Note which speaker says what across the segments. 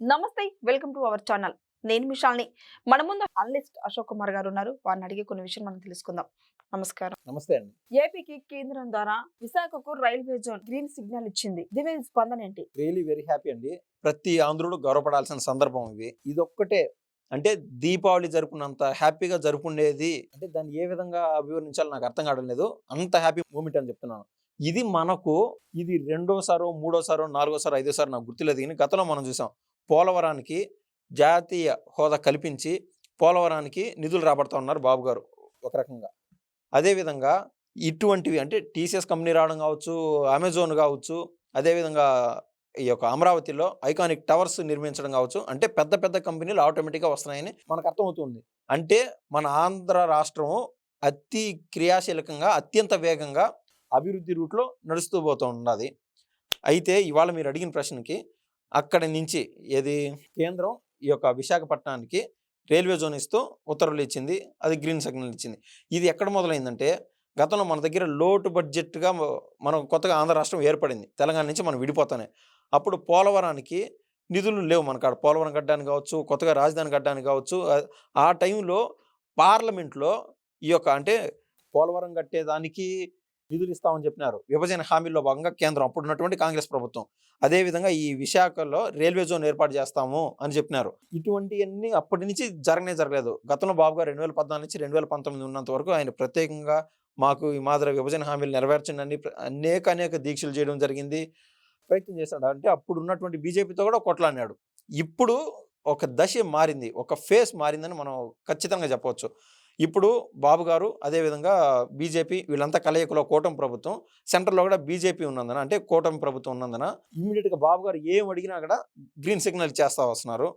Speaker 1: నమస్తే welcome to our channel. నేను మిషాల్ని. మన ముందు అనలిస్ట్ అశోక్ కుమార్ గారు ఉన్నారు. వారిని అడిగే కొన్ని విషయం మనం తెలుసుకుందాం. నమస్కారం.
Speaker 2: నమస్తే అండి.
Speaker 1: ఏపీకి కేంద్రం ద్వారా విశాఖకు రైల్వే జోన్ గ్రీన్ సిగ్నల్ ఇచ్చింది. దీని స్పందన ఏంటి?
Speaker 2: రియలీ వెరీ హ్యాపీ అండి. ప్రతి ఆంధ్రుడు గౌరవపడాల్సిన సందర్భం ఇది. ఇది ఒక్కటే అంటే దీపావళి జరుపుకున్నంత హ్యాపీగా జరుపుకునేది అంటే దాన్ని ఏ విధంగా అభివర్ణించాలో నాకు అర్థం కావడం లేదు. అంత హ్యాపీ మూమెంట్ అని చెప్తున్నాను. ఇది మనకు ఇది రెండోసారో మూడోసారో నాలుగోసారో ఐదోసారో నాకు గుర్తులేదు. కానీ గతంలో మనం చూసాం. పోలవరానికి జాతీయ హోదా కల్పించి పోలవరానికి నిధులు రాబడతా ఉన్నారు బాబు గారు ఒక రకంగా. అదేవిధంగా ఇటువంటివి అంటే టీసీఎస్ కంపెనీ రావడం కావచ్చు అమెజాన్ కావచ్చు అదేవిధంగా ఈ యొక్క అమరావతిలో ఐకానిక్ టవర్స్ నిర్మించడం కావచ్చు అంటే పెద్ద పెద్ద కంపెనీలు ఆటోమేటిక్గా వస్తున్నాయని మనకు అర్థమవుతుంది. అంటే మన ఆంధ్ర రాష్ట్రం అతి క్రియాశీలకంగా అత్యంత వేగంగా అభివృద్ధి రూట్లో నడుస్తూ పోతూ ఉన్నది. అయితే ఇవాళ మీరు అడిగిన ప్రశ్నకి అక్కడి నుంచి ఏది? కేంద్రం ఈ యొక్క విశాఖపట్నానికి రైల్వే జోన్ ఇస్తూ ఉత్తర్వులు ఇచ్చింది. అది గ్రీన్ సిగ్నల్ ఇచ్చింది. ఇది ఎక్కడ మొదలైందంటే గతంలో మన దగ్గర లోటు బడ్జెట్గా మనం కొత్తగా ఆంధ్ర రాష్ట్రం ఏర్పడింది. తెలంగాణ నుంచి మనం విడిపోతానే. అప్పుడు పోలవరానికి నిధులు లేవు మనకు ఆడ పోలవరం కట్టడానికి కావచ్చు కొత్తగా రాజధాని కట్టడానికి కావచ్చు ఆ- ఆ టైంలో పార్లమెంట్లో ఈ యొక్క అంటే పోలవరం కట్టేదానికి నిధులు ఇస్తామని చెప్పినారు. విభజన హామీల్లో భాగంగా కేంద్రం అప్పుడు ఉన్నటువంటి కాంగ్రెస్ ప్రభుత్వం. అదేవిధంగా ఈ విశాఖలో రైల్వే జోన్ ఏర్పాటు చేస్తాము అని చెప్పినారు. ఇటువంటివన్నీ అప్పటి నుంచి జరగనే జరగలేదు. గతంలో బాబు గారు రెండు వేల పద్నాలుగు నుంచి రెండు వేల పంతొమ్మిది ఉన్నంత వరకు ఆయన ప్రత్యేకంగా మాకు ఈ మాదిరి విభజన హామీలు నెరవేర్చండి ప్ర- అనేక అనేక దీక్షలు చేయడం జరిగింది. ప్రయత్నం చేశాడు. అంటే అప్పుడు ఉన్నటువంటి బీజేపీతో కూడా కొట్లాడినాడు. ఇప్పుడు ఒక దశ మారింది. ఒక ఫేస్ మారిందని మనం ఖచ్చితంగా చెప్పవచ్చు. ఇప్పుడు బాబు గారు అదేవిధంగా బీజేపీ వీళ్ళంతా కలయికలో కూటమి ప్రభుత్వం సెంటర్లో కూడా బీజేపీ ఉన్నందున అంటే కూటమి ప్రభుత్వం ఉన్నందున ఇమీడియట్గా బాబు గారు ఏం అడిగినా కూడా గ్రీన్ సిగ్నల్ చేస్తా వస్తున్నారు.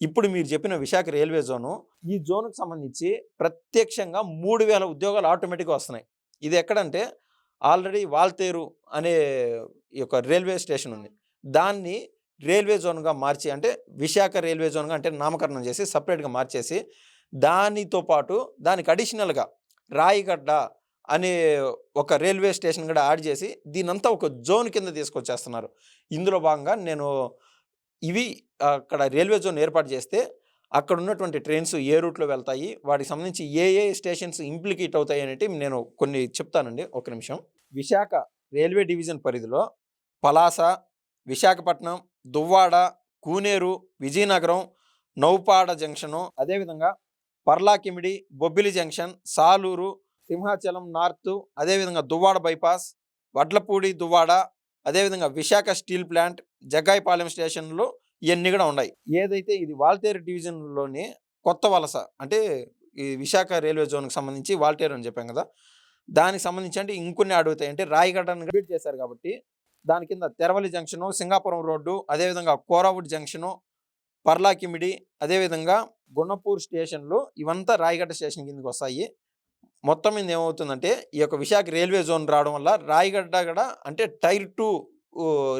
Speaker 2: ఇప్పుడు మీరు చెప్పిన విశాఖ రైల్వే జోను ఈ జోన్కు సంబంధించి ప్రత్యక్షంగా మూడు వేల ఉద్యోగాలు ఆటోమేటిక్గా వస్తున్నాయి. ఇది ఎక్కడంటే ఆల్రెడీ వాల్తేరు అనే ఈ యొక్క రైల్వే స్టేషన్ ఉంది. దాన్ని రైల్వే జోన్గా మార్చి అంటే విశాఖ రైల్వే జోన్గా అంటే నామకరణం చేసి సపరేట్గా మార్చేసి దానితో పాటు దానికి అడిషనల్గా రాయిగడ్డ అనే ఒక రైల్వే స్టేషన్ కూడా యాడ్ చేసి దీనంతా ఒక జోన్ కింద తీసుకొచ్చేస్తున్నారు. ఇందులో భాగంగా నేను ఇవి అక్కడ రైల్వే జోన్ ఏర్పాటు చేస్తే అక్కడ ఉన్నటువంటి ట్రైన్స్ ఏ రూట్లో వెళ్తాయి వాటికి సంబంధించి ఏ ఏ స్టేషన్స్ ఇంప్లికేట్ అవుతాయి అనేటి నేను కొన్ని చెప్తానండి. ఒక నిమిషం. విశాఖ రైల్వే డివిజన్ పరిధిలో పలాస విశాఖపట్నం దువ్వాడ కూనేరు విజయనగరం నౌపాడ జంక్షను అదేవిధంగా పర్లాకిమిడి బొబ్బిలి జంక్షన్ సాలూరు సింహాచలం నార్త్ అదేవిధంగా దువ్వాడ బైపాస్ వడ్లపూడి దువ్వాడ అదేవిధంగా విశాఖ స్టీల్ ప్లాంట్ జగ్గాయిపాలెం స్టేషన్లు ఇవన్నీ కూడా ఉన్నాయి. ఏదైతే ఇది వాల్తేరు డివిజన్లోని కొత్త వలస అంటే ఈ విశాఖ రైల్వే జోన్కి సంబంధించి వాల్టేరు అని చెప్పాం కదా దానికి సంబంధించి అంటే ఇంకొన్ని అడుగుతాయి. అంటే రాయగడ్డను కంప్లీట్ చేశారు కాబట్టి దాని కింద తెరవలి జంక్షను సింగాపురం రోడ్డు అదేవిధంగా కోరావుడ్ జంక్షను పర్లాకిమిడి అదేవిధంగా గుణపూర్ స్టేషన్లు ఇవంతా రాయగడ్డ స్టేషన్ కిందకి వస్తాయి మొత్తం మీద ఏమవుతుందంటే ఈ యొక్క విశాఖ రైల్వే జోన్ రావడం వల్ల రాయగడ్డ కూడా అంటే టైర్ టూ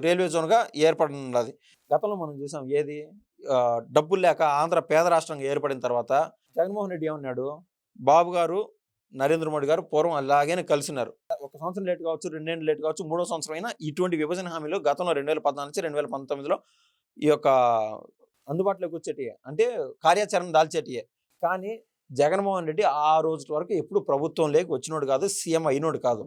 Speaker 2: రైల్వే జోన్గా ఏర్పడినది గతంలో మనం చూసాం ఏది? డబ్బులు లేక ఆంధ్ర పేద రాష్ట్రంగా ఏర్పడిన తర్వాత జగన్మోహన్ రెడ్డి ఏమన్నాడు? బాబు గారు నరేంద్ర మోడీ గారు పూర్వం అలాగే కలిసినారు. ఒక సంవత్సరం లేట్ కావచ్చు రెండేళ్ళు లేట్ కావచ్చు మూడో సంవత్సరం అయినా ఇటువంటి విభజన హామీలు గతంలో రెండు వేల పద్నాలుగు నుంచి రెండు వేల పంతొమ్మిదిలో ఈ యొక్క అందుబాటులోకి వచ్చేటియే. అంటే కార్యాచరణ దాల్చేటియే. కానీ జగన్మోహన్ రెడ్డి ఆ రోజు వరకు ఎప్పుడు ప్రభుత్వం లేక వచ్చినోడు కాదు సీఎం అయినోడు కాదు.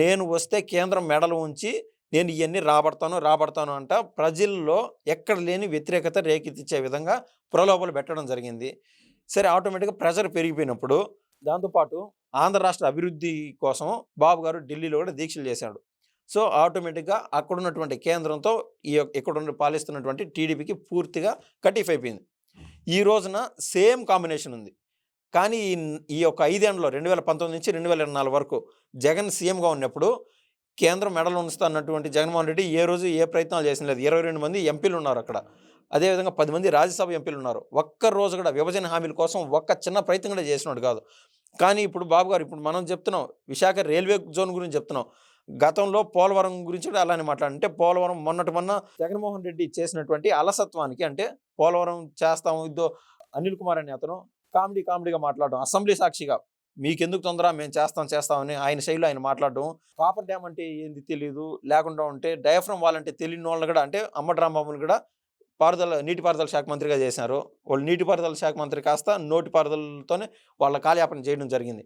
Speaker 2: నేను వస్తే కేంద్రం మెడలు ఉంచి నేను ఇవన్నీ రాబడతాను రాబడతాను అంట ప్రజల్లో ఎక్కడ లేని వ్యతిరేకత రేకెత్తించే విధంగా ప్రలోభాలు పెట్టడం జరిగింది. సరే ఆటోమేటిక్గా ప్రెషర్ పెరిగిపోయినప్పుడు దాంతోపాటు ఆంధ్ర రాష్ట్ర అభివృద్ధి కోసం బాబు గారు ఢిల్లీలో కూడా దీక్షలు చేశాడు. సో ఆటోమేటిక్గా అక్కడ ఉన్నటువంటి కేంద్రంతో ఈ యొక్క ఇక్కడ ఉన్న పాలిస్తున్నటువంటి టీడీపీకి పూర్తిగా కటిఫ్ అయిపోయింది. ఈ రోజున సేమ్ కాంబినేషన్ ఉంది. కానీ ఈ ఈ యొక్క ఐదేళ్ళలో రెండు వేల పంతొమ్మిది నుంచి రెండు వేల ఇరవై నాలుగు వరకు జగన్ సీఎంగా ఉన్నప్పుడు కేంద్రం మెడలు ఉంచుతున్నటువంటి జగన్మోహన్ రెడ్డి ఏ రోజు ఏ ప్రయత్నాలు చేసిన లేదు. ఇరవై రెండు మంది ఎంపీలు ఉన్నారు అక్కడ. అదేవిధంగా పది మంది రాజ్యసభ ఎంపీలు ఉన్నారు. ఒక్క రోజు కూడా విభజన హామీల కోసం ఒక్క చిన్న ప్రయత్నం కూడా చేసినట్టు కాదు. కానీ ఇప్పుడు బాబు గారు ఇప్పుడు మనం చెప్తున్నాం విశాఖ రైల్వే జోన్ గురించి చెప్తున్నాం. గతంలో పోలవరం గురించి కూడా అలానే మాట్లాడంటే పోలవరం మొన్నటి మొన్న జగన్మోహన్ రెడ్డి చేసినటువంటి అలసత్వానికి అంటే పోలవరం చేస్తాము ఇద్దో అనిల్ కుమార్ అనే అతను కామెడీ కామెడీగా మాట్లాడడం అసెంబ్లీ సాక్షిగా మీకెందుకు తొందర మేము చేస్తాం చేస్తామని ఆయన శైలిలో ఆయన మాట్లాడడం కాపర్ డ్యామ్ అంటే ఏంది తెలియదు లేకుండా ఉంటే డయాఫ్రమ్ వాళ్ళంటే తెలియని వాళ్ళని కూడా అంటే అమ్మటి కూడా పారుదల నీటిపారుదల శాఖ మంత్రిగా చేశారు. వాళ్ళు నీటిపారుదల శాఖ మంత్రి కాస్త నోటిపారుదలతోనే వాళ్ళ కాలయాపన చేయడం జరిగింది.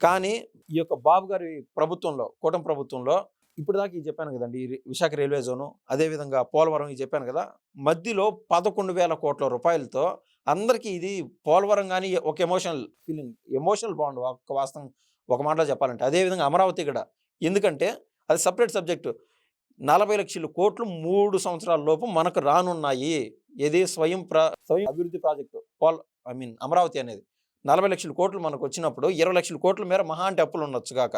Speaker 2: కానీ ఈ యొక్క బాబు గారి ప్రభుత్వంలో కూటమి ప్రభుత్వంలో ఇప్పుడు దాకా ఇది చెప్పాను కదండి విశాఖ రైల్వే జోను అదేవిధంగా పోలవరం ఇది చెప్పాను కదా మధ్యలో పదకొండు వేల కోట్ల రూపాయలతో అందరికీ ఇది పోలవరం కానీ ఒక ఎమోషనల్ ఫీలింగ్ ఎమోషనల్ బాండ్ ఒక వాస్తవం ఒక మాటలో చెప్పాలంటే. అదేవిధంగా అమరావతి కూడా. ఎందుకంటే అది సపరేట్ సబ్జెక్టు. నలభై లక్షల కోట్లు మూడు సంవత్సరాల లోపు మనకు రానున్నాయి. ఏది స్వయం ప్ర స్వయం అభివృద్ధి ప్రాజెక్టు. పోల్ ఐ మీన్ అమరావతి అనేది. నలభై లక్షల కోట్లు మనకు వచ్చినప్పుడు ఇరవై లక్షల కోట్ల మేర మహా అంటే అప్పులు ఉండొచ్చు కాక.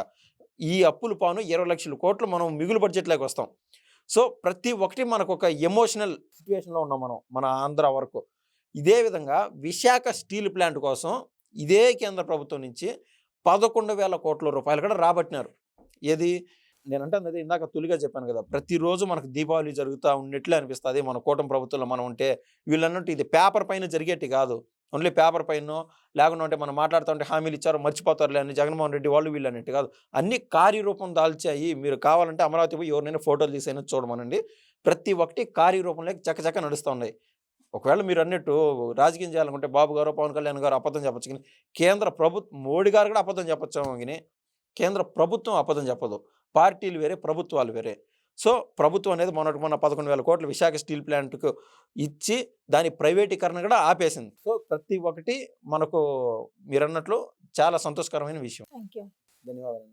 Speaker 2: ఈ అప్పులు పాను ఇరవై లక్షల కోట్లు మనం మిగులు బడ్జెట్లోకి వస్తాం. సో ప్రతి ఒక్కటి మనకు ఒక ఎమోషనల్ సిచ్యువేషన్లో ఉన్నాం మనం మన ఆంధ్ర వరకు. ఇదే విధంగా విశాఖ స్టీల్ ప్లాంట్ కోసం ఇదే కేంద్ర ప్రభుత్వం నుంచి పదకొండు వేల కోట్ల రూపాయలు కూడా రాబట్టినారు. ఏది? నేను అంటే అదే ఇందాక తొలిగా చెప్పాను కదా ప్రతిరోజు మనకు దీపావళి జరుగుతూ ఉన్నట్లే అనిపిస్తుంది మన కూటమి ప్రభుత్వంలో మనం ఉంటే. వీళ్ళన్నట్టు ఇది పేపర్ పైన జరిగేటి కాదు. ఓన్లీ పేపర్ పైన లేకుండా ఉంటే మనం మాట్లాడుతుంటే హామీలు ఇచ్చారు మర్చిపోతారులే అని జగన్మోహన్ రెడ్డి వాళ్ళు వీళ్ళు అన్నట్టు కాదు. అన్ని కార్యరూపం దాల్చాయి. మీరు కావాలంటే అమరావతి పోయి ఎవరినైనా ఫోటోలు తీసైనా చూడమనండి. ప్రతి ఒక్కటి కార్యరూపంలోకి చక్కచక్క నడుస్తూ ఉన్నాయి. ఒకవేళ మీరు అన్నట్టు రాజకీయం చేయాలనుకుంటే బాబు గారు పవన్ కళ్యాణ్ గారు అబద్ధం చెప్పచ్చు కానీ కేంద్ర ప్రభుత్వం మోడీ గారు కూడా అబద్ధం చెప్పచ్చు కానీ కేంద్ర ప్రభుత్వం అబద్ధం చెప్పదు. పార్టీలు వేరే ప్రభుత్వాలు వేరే. సో ప్రభుత్వం అనేది మొన్నటి మొన్న పదకొండు వేల కోట్ల విశాఖ స్టీల్ ప్లాంట్కు ఇచ్చి దాని ప్రైవేటీకరణ కూడా ఆపేసింది. సో ప్రతి ఒక్కటి మనకు మీరు అన్నట్లు చాలా సంతోషకరమైన విషయం. ధన్యవాదాలు.